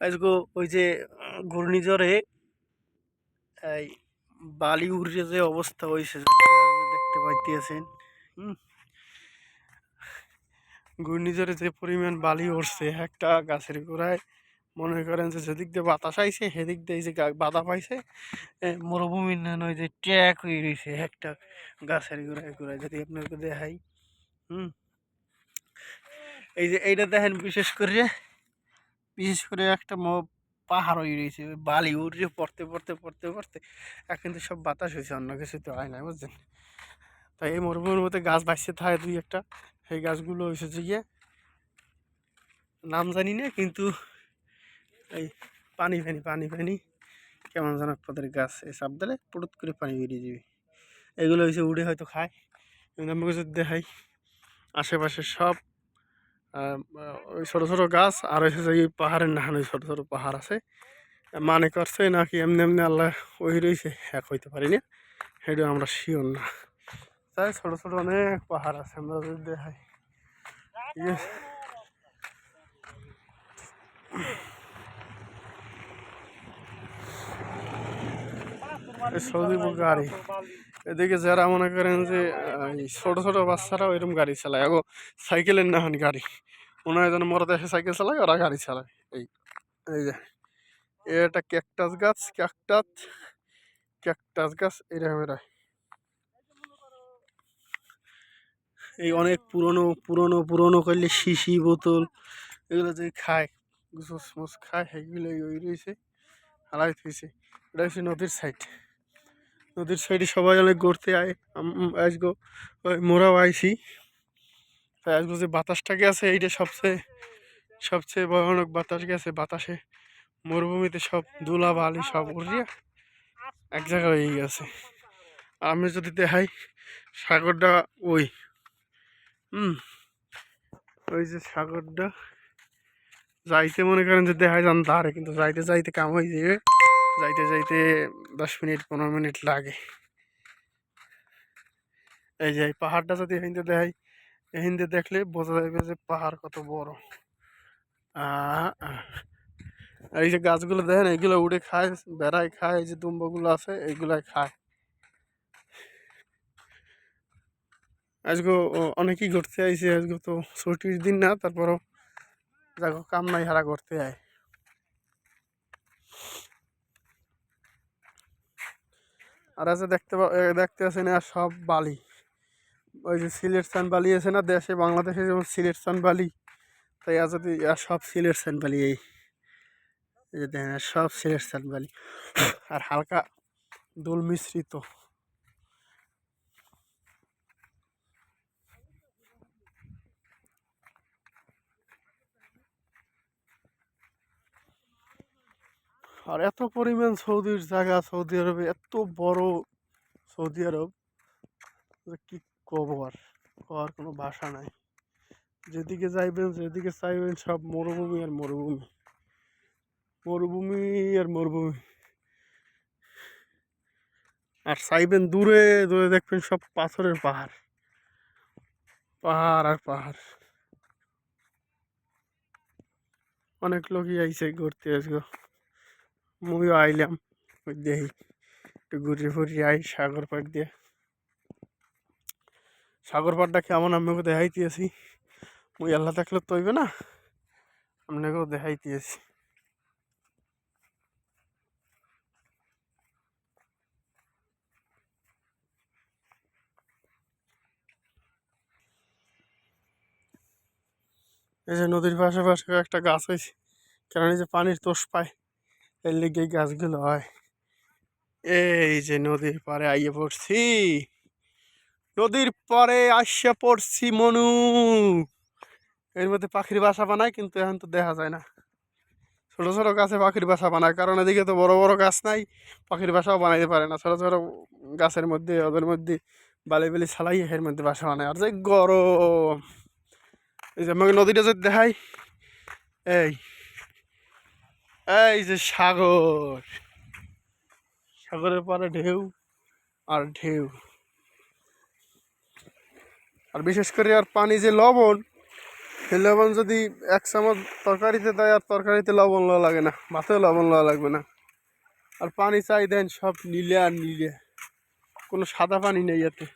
আজকে ওই যে ঘূর্ণিঝড়ে, এই বালি উড়ে যে অবস্থা হয়েছে দেখতে পাইতেছেন ঘূর্ণিঝড়ে যে পরিমাণ বালি উঠছে একটা গাছের গোড়ায়, মনে করেন যে যেদিক দিয়ে বাতাস আইছে, সেদিক দিয়ে যে বাধা পাইছে মরুভূমির না নয় যে ট্যাক হয়ে রয়েছে একটা গাছের গোড়ায় গোড়ায় যদি আপনাকে দেখাই, হুম? এই যে এইটা দেখেন বিশেষ করে বিশেষ করে একটা পাহাড় হয়ে রয়েছে বালি উড়ে পড়তে পড়তে পড়তে পড়তে, এখন কিন্তু সব বাতাস হয়েছে, অন্য কিছু তো হয় না, বুঝছেন? তাই এই মরুভূমির মধ্যে গাছ বাঁচতে থাকে দুই একটা, সেই গাছগুলো যে গিয়ে, নাম জানি না, কিন্তু এই পানি ফানি পানি ফানি, কেমন যেন পদের গাছ, এই চাপ দিলে পুরুত করে পানি বেরিয়ে যাবে। এগুলো হয়েছে উড়ে হয়তো খায় আমাকে দেখাই আশেপাশে সব ওই ছোটো ছোটো গাছ, আর হয়েছে যে এই পাহাড়ের নাহান ওই ছোটো ছোটো পাহাড় আছে। মানে করছে নাকি এমনি এমনি আল্লাহ ওই রয়েছে এক হইতে পারি না। সেটা আমরা শিওর না। তাই ছোটো ছোটো অনেক পাহাড় আছে, আমরা যদি দেখাই। ঠিক আছে এই সৌদি গাড়ি। এদিকে যারা মনে করেন যে ছোট ছোট বাচ্চারা ওইরকম গাড়ি চালায়। আগো, সাইকেলের না হন গাড়ি। হয় যেন মরা দেশে সাইকেল চালায়, ওরা গাড়ি চালায়। এই এই যে, এটা ক্যাকটাস গাছ, ক্যাকটাস ক্যাকটাস গাছ এরকম এরা। এই অনেক পুরনো পুরনো পুরনো করলে শিশি বোতল, এগুলো যে খায় গুছুস মুস খায় সেগুলো ওই রয়েছে, হালাই থইছে। এটা হচ্ছে নদীর সাইড নদীর সাইডে সবাই অনেক ঘুরতে আয়। আজগো ওই মোরাও আইসি আজগো যে বাতাসটা গেছে এইটা সবচেয়ে সবচেয়ে ভয়ানক বাতাস গেছে বাতাসে মরুভূমিতে সব ধুলা, বালি সব উড়িয়ে এক জায়গায় হয়ে গেছে। আর আমি যদি দেখাই, সাগরটা ওই, হুম, ওই যে সাগরটা, যাইতে মনে করেন যে দেখাই যান ধারে, কিন্তু যাইতে যাইতে কাম হয়ে যাবে যাইতে যাইতে দশ মিনিট, পনেরো মিনিট লাগে। এই যে পাহাড়টা যদি থেকে দেখাই থেকে দেখলে বোঝা যাবে যে পাহাড় কত বড়। এই যে গাছগুলো দেখেন এইগুলো উড়ে খায়, বেড়ায় খায়, এই যে দুম্বগুলো আছে এইগুলাই খায়। আজকে অনেকেই ঘুরতে আইছে আজকে তো ছুটির দিন না, তারপরও দেখো কাম নাই, হারা করতে আয়। আর আছে দেখতে দেখতে আছেন আর সব বালি। ওই যে সিলেট সান বালি আছে না, দেশে, বাংলাদেশে যেমন সিলেট সান বালি, তাই আছে আর সব সিলেট সান বালি এই। এই যে দেখেন সব সিলেট সান বালি। আর হালকা দোল মিশ্রিত আর এত পরিমাণ সৌদির জায়গা, সৌদি আরবে, এত বড় সৌদি আরব কি কব আর? কওয়ার কোনো ভাষা নাই। যেদিকে যাইবেন, যেদিকে চাইবেন, সব মরুভূমি আর মরুভূমি। মরুভূমি আর মরুভূমি। আর চাইবেন দূরে দূরে দেখবেন সব পাথরের পাহাড়। পাহাড় আর পাহাড়। অনেক লোকই আইছে ঘুরতে আসব মুইও আইলাম, ওই দেখি, একটু ঘুরে ফুরি আই সাগর পাড় দিয়ে। সাগর পাড়টা কেমন আমাকে দেখাইতেছি মুই আল্লাহ দেখলে তো হইবে না, আপনাকেও দেখাইতেছি এই যে নদীর পাশে পাশে একটা গাছ হয়েছে এই যে পানির তোষ পায়। এর লেগে গাছগুলো হয়। এই যে নদীর পাড়ে আইয়ে পড়ছি। নদীর পাড়ে আসিয়া পড়ছি মনু। এর মধ্যে পাখির বাসা বানায় কিন্তু এখন তো দেখা যায় না। ছোটো ছোটো গাছে পাখির বাসা বানায় কারণ এদিকে তো বড় বড় গাছ নাই, পাখির বাসাও বানাইতে পারে না। ছোটো ছোটো গাছের মধ্যে, ওদের মধ্যে বালি বালি ছালাই এর মধ্যে বাসা বানায়। আর যে গরম! এই যে আমাকে নদীটা যদি দেখাই, এই এই যে সাগর। সাগরের পাড়ে ঢেউ আর ঢেউ। আর বিশেষ করে আর পানি যে লবণ এই লবণ যদি এক চামচ তরকারিতে দেয়, আর তরকারিতে লবণ লওয়া লাগে না ভাতেও লবণ লওয়া লাগবে না। আর পানি চাই দেন সব নিলে আর নিলে। কোনো সাদা পানি নেই এতে।